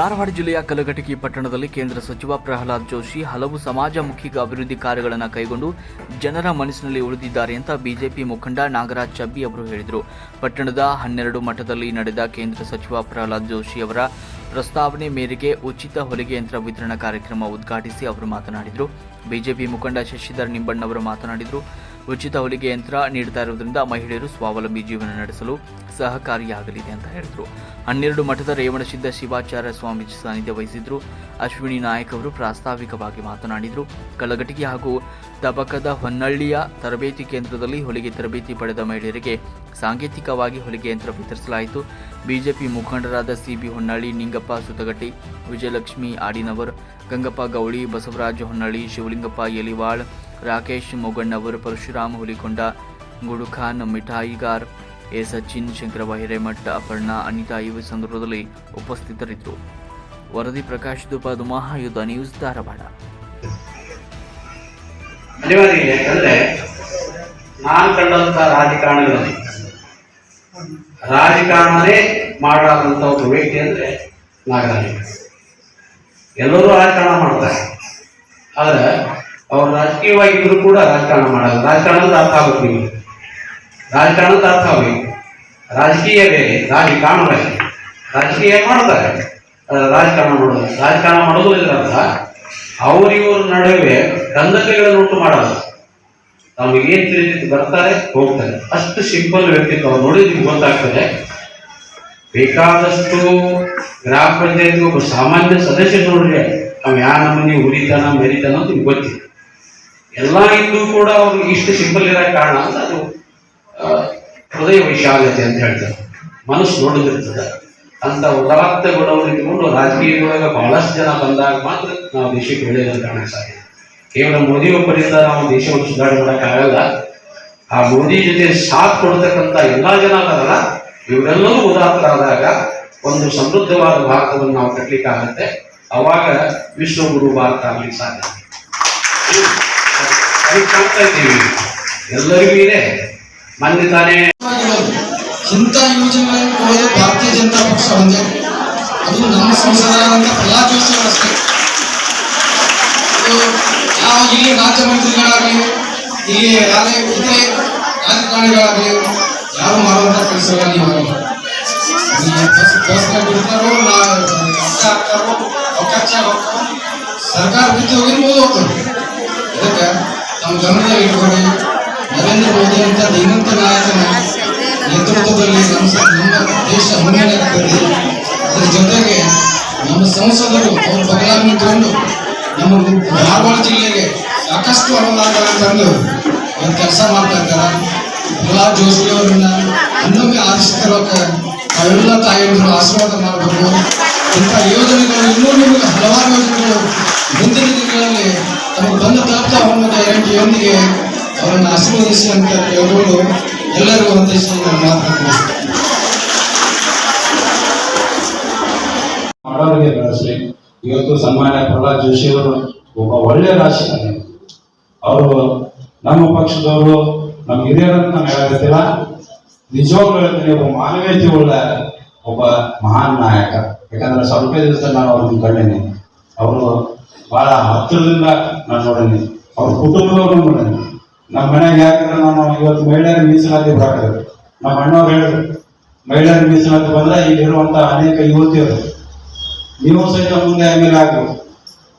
ಧಾರವಾಡ ಜಿಲ್ಲೆಯ ಕಲಘಟಕಿ ಪಟ್ಟಣದಲ್ಲಿ ಕೇಂದ್ರ ಸಚಿವ ಪ್ರಹ್ಲಾದ್ ಜೋಶಿ ಹಲವು ಸಮಾಜಮುಖಿ ಅಭಿವೃದ್ಧಿ ಕಾರ್ಯಗಳನ್ನು ಕೈಗೊಂಡು ಜನರ ಮನಸ್ಸಿನಲ್ಲಿ ಉಳಿದಿದ್ದಾರೆ ಅಂತ ಬಿಜೆಪಿ ಮುಖಂಡ ನಾಗರಾಜ್ ಚಬ್ಬಿ ಅವರು ಹೇಳಿದರು. ಪಟ್ಟಣದ ಹನ್ನೆರಡು ಮಠದಲ್ಲಿ ನಡೆದ ಕೇಂದ್ರ ಸಚಿವ ಪ್ರಹ್ಲಾದ್ ಜೋಶಿ ಅವರ ಪ್ರಸ್ತಾವನೆ ಮೇರೆಗೆ ಉಚಿತ ಹೊಲಿಗೆ ಯಂತ್ರ ವಿತರಣಾ ಕಾರ್ಯಕ್ರಮ ಉದ್ಘಾಟಿಸಿ ಅವರು ಮಾತನಾಡಿದರು. ಬಿಜೆಪಿ ಮುಖಂಡ ಶಶಿಧರ್ ನಿಂಬಣ್ಣವರು ಮಾತನಾಡಿದರು. ಉಚಿತ ಹೊಲಿಗೆ ಯಂತ್ರ ನೀಡ್ತಾ ಇರುವುದರಿಂದ ಮಹಿಳೆಯರು ಸ್ವಾವಲಂಬಿ ಜೀವನ ನಡೆಸಲು ಸಹಕಾರಿಯಾಗಲಿದೆ ಅಂತ ಹೇಳಿದರು. ಹನ್ನೆರಡು ಮಠದ ರೇವಣಸಿದ್ಧ ಶಿವಾಚಾರ್ಯ ಸ್ವಾಮೀಜಿ ಸಾನ್ನಿಧ್ಯ ವಹಿಸಿದ್ರು. ಅಶ್ವಿನಿ ನಾಯಕ್ ಅವರು ಪ್ರಾಸ್ತಾವಿಕವಾಗಿ ಮಾತನಾಡಿದರು. ಕಲಘಟಗಿ ಹಾಗೂ ತಬಕದ ಹೊನ್ನಳ್ಳಿಯ ತರಬೇತಿ ಕೇಂದ್ರದಲ್ಲಿ ಹೊಲಿಗೆ ತರಬೇತಿ ಪಡೆದ ಮಹಿಳೆಯರಿಗೆ ಸಾಂಕೇತಿಕವಾಗಿ ಹೊಲಿಗೆ ಯಂತ್ರ ವಿತರಿಸಲಾಯಿತು. ಬಿಜೆಪಿ ಮುಖಂಡರಾದ C B Honnalli Ningappa Sutagatti Vijayalakshmi Adinavar, Gangappa Gouli, Basavaraja Honnalli Shivalingappa Yalival Rakesh Moganavaru Parashuram Hulikonda, Gudukhan Mithaigar A Sachin Shankarava Hiremath, Aparna, Anita ಈ ಸಂದರ್ಭದಲ್ಲಿ ಉಪಸ್ಥಿತರಿದ್ದರು. ವರದಿ ಪ್ರಕಾಶ್ ದುಪಾದು ಮಹಾಯುದ್ಧ ನ್ಯೂಸ್ ಧಾರವಾಡ. ನಾನು ಕಂಡಂತ ರಾಜಕಾರಣಿಗಳಲ್ಲಿ, ರಾಜಕಾರಣನೇ ಮಾಡಾದಂತ ಒಂದು ವ್ಯಕ್ತಿ ಅಂದ್ರೆ ನಾಗರಾಜ. ಎಲ್ಲರೂ ರಾಜಕಾರಣ ಮಾಡ್ತಾರೆ. ಆದ್ರೆ ರಾಜಕೀಯವಾಗಿದ್ರು ಕೂಡ ರಾಜಕಾರಣ ಮಾಡಲ್ಲ. ರಾಜಕಾರಣದ ಅರ್ಥ ಆಗುತ್ತೆ ರಾಜಕಾರಣದ ಅರ್ಥ ಆಗ್ಬೇಕು ರಾಜಕೀಯ ಬೇರೆ ರಾಜಕಾರಣ ಬೇರೆ ರಾಜಕೀಯ ಮಾಡ್ತಾರೆ ರಾಜಕಾರಣ ಮಾಡೋದು ರಾಜಕಾರಣ ಮಾಡೋದು ಇದರರ್ಥ ಅವರಿವ್ರ ನಡುವೆ ಗಂಧಕಗಳನ್ನು ಉಂಟು ಮಾಡಲ್ಲ. ನಮಗೆ ಏನ್ ತಿಳಿದಿದ್ದು ಬರ್ತಾರೆ, ಹೋಗ್ತಾರೆ. ಅಷ್ಟು ಸಿಂಪಲ್ ವ್ಯಕ್ತಿತ್ವ ನೋಡಿ ನಿಮ್ಗೆ ಗೊತ್ತಾಗ್ತದೆ. ಬೇಕಾದಷ್ಟು ಗ್ರಾಮ ಪಂಚಾಯತ್ ಒಬ್ಬ ಸಾಮಾನ್ಯ ಸದಸ್ಯ ನೋಡ್ರಿ. ಅವ್ ಯಾ ನಮ್ಮನೆ ಉರಿತಾನ ಮೆರಿತಾನ ಅಂತ ನಿಮ್ಗೆ ಗೊತ್ತಿಲ್ಲ. ಎಲ್ಲ ಇದ್ದು ಕೂಡ ಅವ್ರು ಇಷ್ಟು ಸಿಂಪಲ್ ಇರೋ ಕಾರಣ ಅಂತ ಅದು ಹೃದಯ ವಿಶಾಲತೆ ಅಂತ ಹೇಳ್ತಾರೆ. ಮನಸ್ಸು ದೊಡ್ಡದಿರ್ತದೆ. ಅಂತ ಉದಾತ್ತ ಗುಣವನ್ನು ಇಟ್ಟುಕೊಂಡು ರಾಜಕೀಯದೊಳಗೆ ಬಹಳಷ್ಟು ಜನ ಬಂದಾಗ ಮಾತ್ರ ನಾವು ದೇಶಕ್ಕೆ ಒಳ್ಳೆಯದನ್ನು ಕಾಣಕ್ಕೆ ಸಾಧ್ಯ. ಕೇವಲ ಮೋದಿ ಒಬ್ಬರಿಂದ ನಾವು ದೇಶವನ್ನು ಸುಧಾರಣೆ ಮಾಡೋಕ್ಕಾಗಲ್ಲ ಆ ಮೋದಿ ಜೊತೆ ಸಾಥ್ ಕೊಡ್ತಕ್ಕಂಥ ಎಲ್ಲ ಜನ ಅದಲ್ಲ ಇವರೆಲ್ಲರೂ ಉದಾತ್ತರಾದಾಗ ಒಂದು ಸಮೃದ್ಧವಾದ ಭಾರತವನ್ನು ನಾವು ಕಟ್ಟಲಿಕ್ಕಾಗತ್ತೆ ಅವಾಗ ವಿಶ್ವಗುರು ಭಾರತ ಆಗ್ಲಿಕ್ಕೆ ಸಾಧ್ಯ. ಅದಕ್ಕೆ ಕಾಣ್ತಾ ಇದ್ದೀವಿ. ಎಲ್ಲರಿಗೂ ಇದೆ. ಮೊನ್ನೆ ತಾನೇ ಇಂಥ ಯೋಜನೆಗಳನ್ನು ಭಾರತೀಯ ಜನತಾ ಪಕ್ಷ ಒಂದೇ. ಅದು ನಮ್ಮ ಸಂಸದರಾದಂಥ ಕಲಾಕೋತ್ಸವ ಅಷ್ಟೇ. ಇಲ್ಲಿ ರಾಜ್ಯ ಇಲ್ಲಿ ಯಾರೇ ಇತರೆ ರಾಜಕಾರಣಿಗಳಾಗಲಿ, ಯಾರು ಮಾಡುವಂಥ ಕೆಲಸಗಳನ್ನ ನೀವು ಮಾಡಲ್ಲ ಈ ಬಸ್ ಬಸ್ನಾಗ ಬಿಡ್ತಾರೋ, ನಾ ರಸ್ತೆ ಹಾಕ್ತಾರೋ ಹೋಗ್ತಾರೋ ಸರ್ಕಾರ ಬಿದ್ದು ಹೋಗಿರ್ಬೋದು ಇದಕ್ಕೆ ಗಮನದಲ್ಲಿ ಇಟ್ಕೊಳ್ಳಿ ನರೇಂದ್ರ ಮೋದಿ ಅಂತ ಧೀಮಂತ ನಾಯಕನ ನೇತೃತ್ವದಲ್ಲಿ ನಮ್ಮ ದೇಶ ಮುನ್ನಡೆ ಆಗ್ತದೆ ಅದರ ಜೊತೆಗೆ ನಮ್ಮ ಸಂಸದರು ಅವ್ರ ಬದಲಾವಣೆ ತಂದು ನಮ್ಮ ಧಾರವಾಡ ಜಿಲ್ಲೆಗೆ ಸಾಕಷ್ಟು ಅನುದಾನಗಳನ್ನು ತಂದು ಒಂದು ಕೆಲಸ ಮಾಡ್ತಾ ಇದ್ದಾರೆ. ಪ್ರಹ್ಲಾದ್ ಜೋಶಿ ಅವರನ್ನ ಇನ್ನೊಮ್ಮೆ ಆರಿಸ್ತಿರೋಕೆ ನಾವೆಲ್ಲ ತಾಯಿಯರು ಆಶೀರ್ವಾದ ಮಾಡಬೇಕು. ಇಂಥ ಯೋಜನೆಗಳು ಇನ್ನೂ ನಿಮಗೆ ಹಲವಾರು ಯೋಜನೆಗಳು ಮುಂದಿನ ದಿನಗಳಲ್ಲಿ ನಮಗೆ ಬಂದು ತಲುಪ್ತಾ ಹೋಗುವ ಗ್ಯಾರಂಟಿಯೊಂದಿಗೆ ಅವರನ್ನು ಆಶೀರ್ವದಿಸಿ ಅಂತ ಎಲ್ಲರಿಗೂ ಒಂದಿಷ್ಟು ನಾನು ಮಾತಾಡ್ತೀನಿ ಇವತ್ತು ಸನ್ಮಾನ್ಯ ಪ್ರಹ್ಲಾದ್ ಜೋಶಿ ಅವರು ಒಬ್ಬ ಒಳ್ಳೆಯ ರಾಜಕಾರಣಿ ಅವರು ನಮ್ಮ ಪಕ್ಷದವರು, ನಮ್ಮ ಹಿರಿಯರಂತ ನಾನು ಹೇಳಕತ್ತಿಲ್ಲ ನಿಜವಾಗ್ಲೂ ಹೇಳ್ತೀನಿ, ಒಬ್ಬ ಮಾನವೀಯತೆ ಉಳ್ಳ ಒಬ್ಬ ಮಹಾನ್ ನಾಯಕ. ಯಾಕಂದ್ರೆ ಸ್ವಲ್ಪ ದಿವಸ ನಾನು ಅವ್ರನ್ನ ಕಂಡೇನಿ. ಅವರು ಬಹಳ ಹತ್ತಿರದಿಂದ ನಾನು ನೋಡೀನಿ ಅವ್ರ ಕುಟುಂಬದವ್ರು ನೋಡೀನಿ ನಮ್ಮ ಮನೆಗೆ ಯಾಕಂದ್ರೆ ನಾನು ಇವತ್ತು ಮಹಿಳೆಯರ ಮೀಸಲಾತಿ ಬರ್ತದೆ ನಮ್ಮ ಅಣ್ಣವ್ರು ಹೇಳಿದ್ರು, ಮಹಿಳೆಯರ ಮೀಸಲಾತಿ ಬಂದ್ರೆ ಇಲ್ಲಿರುವಂತ ಅನೇಕ ಯುವತಿಯರು, ನೀವು ಸಹಿತ ಮುಂದೆ ಎಂ ಎಲ್ ಆಗಬೇಕು.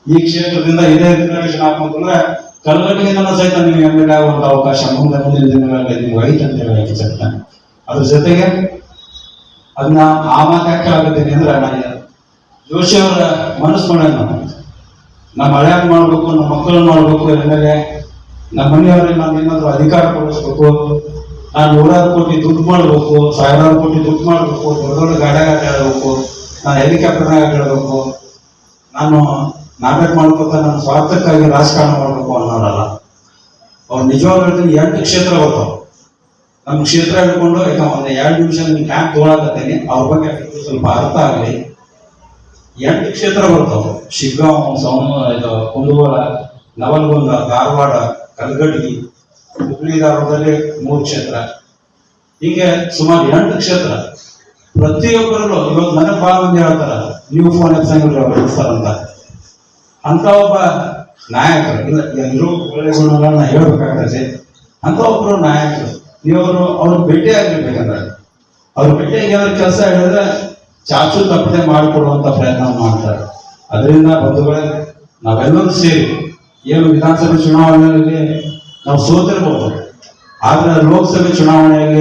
ಈ ಕ್ಷೇತ್ರದಿಂದ ಇದೇ ರಿಸರ್ವೇಶನ್ ಹಾಕೊಂಡ್ರೆ ಕಲ್ಲಟ್ಟಿಯಿಂದ ಸಹಿತ ನೀವು ಎಂ ಆಗುವಂತ ಅವಕಾಶ ಮುಂದೆ ಮುಂದಿನ ದಿನಗಳಲ್ಲಿ ನಿಮ್ಗೆ ಐತೆ ಹೇಳಿ ಹೇಳಕ್ಕೆ ಅದ್ರ ಜೊತೆಗೆ ಅದನ್ನ ಆ ಮಾತು ಆಗುತ್ತೀನಿ ಅಂದ್ರೆ ನಾನು ಜೋಶಿ ಅವರ ಮನಸ್ಸು ಮಾಡೋಣ ನಮ್ಮ ಹಳೆಯ ಮಾಡಬೇಕು, ನಮ್ಮ ಮಕ್ಕಳನ್ನ ಮಾಡಬೇಕು ಎಂದರೆ ನಮ್ಮ ಮನೆಯವರಿಗೆ ನಾನು ಏನಾದರೂ ಅಧಿಕಾರ ಕೊಡಿಸ್ಬೇಕು, ನಾನು ನೂರಾರು ಕೋಟಿ ದುಡ್ಡು ಮಾಡಬೇಕು, ಸಾವಿರಾರು ಕೋಟಿ ದುಡ್ಡು ಮಾಡಬೇಕು, ದೊಡ್ಡ ದೊಡ್ಡ ಗಾಡಿಯಾಗ ಕೇಳಬೇಕು ನಾನು ಹೆಲಿಕಾಪ್ಟರ್ನಾಗ ಕೇಳಬೇಕು ನಾನು ನಾಟಕ ಮಾಡ್ಕೊತ ನನ್ನ ಸ್ವಾರ್ಥಕ್ಕಾಗಿ ರಾಜಕಾರಣ ಮಾಡಬೇಕು ಅನ್ನೋರಲ್ಲ. ಅವ್ರು ನಿಜವಾಗ್ಲೂ ಹೇಳ್ತೀನಿ ಎಂಟು ಕ್ಷೇತ್ರ ಬರ್ತಾವ ನಮ್ಮ ಕ್ಷೇತ್ರ ಹಿಡ್ಕೊಂಡು ಯಾಕೆ ಒಂದು ಎರಡು ನಿಮಿಷ ನಿಮ್ಗೆ ಕ್ಯಾಂಪ್ ತೊಗೊಳಕತ್ತೀನಿ, ಅವ್ರ ಬಗ್ಗೆ ಸ್ವಲ್ಪ ಅರ್ಥ ಆಗಲಿ. ಎಂಟು ಕ್ಷೇತ್ರ ಬರ್ತಾವ ಶಿಗ್ಗಾಂವ್, ಸೌಮ, ಇದು ಕುಂದಗೋಳ, ನವಲಗುಂದ, ಧಾರವಾಡ, ಕಲಗಡ್ಗಿ ಹುಬ್ಳಿ ಧಾರವಾಡದಲ್ಲಿ ಮೂರು ಕ್ಷೇತ್ರ. ಹೀಗೆ ಸುಮಾರು ಎಂಟು ಕ್ಷೇತ್ರ. ಪ್ರತಿಯೊಬ್ಬರಲ್ಲೂ ಇವತ್ತು ಮನೆ ಭಾಳ ಮಂದಿ ಹೇಳ್ತಾರ, ನೀವು ಫೋನ್ ಎತ್ಸಂಗಿಲ್ಲ ಅಂತ. ಅಂತ ಒಬ್ಬ ನಾಯಕರು, ಇಲ್ಲ, ಎಲ್ಲರೂ ಒಳ್ಳೆ ಗುಣಗಳನ್ನ ಹೇಳ್ಬೇಕಾಗ್ತದೆ. ಅಂತ ಒಬ್ರು ನಾಯಕರು ನೀವರು ಅವ್ರು ಭೇಟಿ ಆಗಿರ್ಬೇಕಂದ್ರೆ ಅವ್ರು ಭೇಟಿಯಾಗಿ ಏನಾದ್ರು ಕೆಲಸ ಹೇಳಿದ್ರೆ ಚಾಚು ತಪ್ಪದೆ ಮಾಡಿಕೊಡುವಂತ ಪ್ರಯತ್ನ ಮಾಡ್ತಾರೆ. ಅದರಿಂದ ಬಂಧುಗಳೇ, ನಾವೆಲ್ಲರೂ ಸೇರಿ ಏನು ವಿಧಾನಸಭೆ ಚುನಾವಣೆಯಲ್ಲಿ ನಾವು ಸೋತಿರಬಹುದು ಆದ್ರೆ ಲೋಕಸಭೆ ಚುನಾವಣೆಯಲ್ಲಿ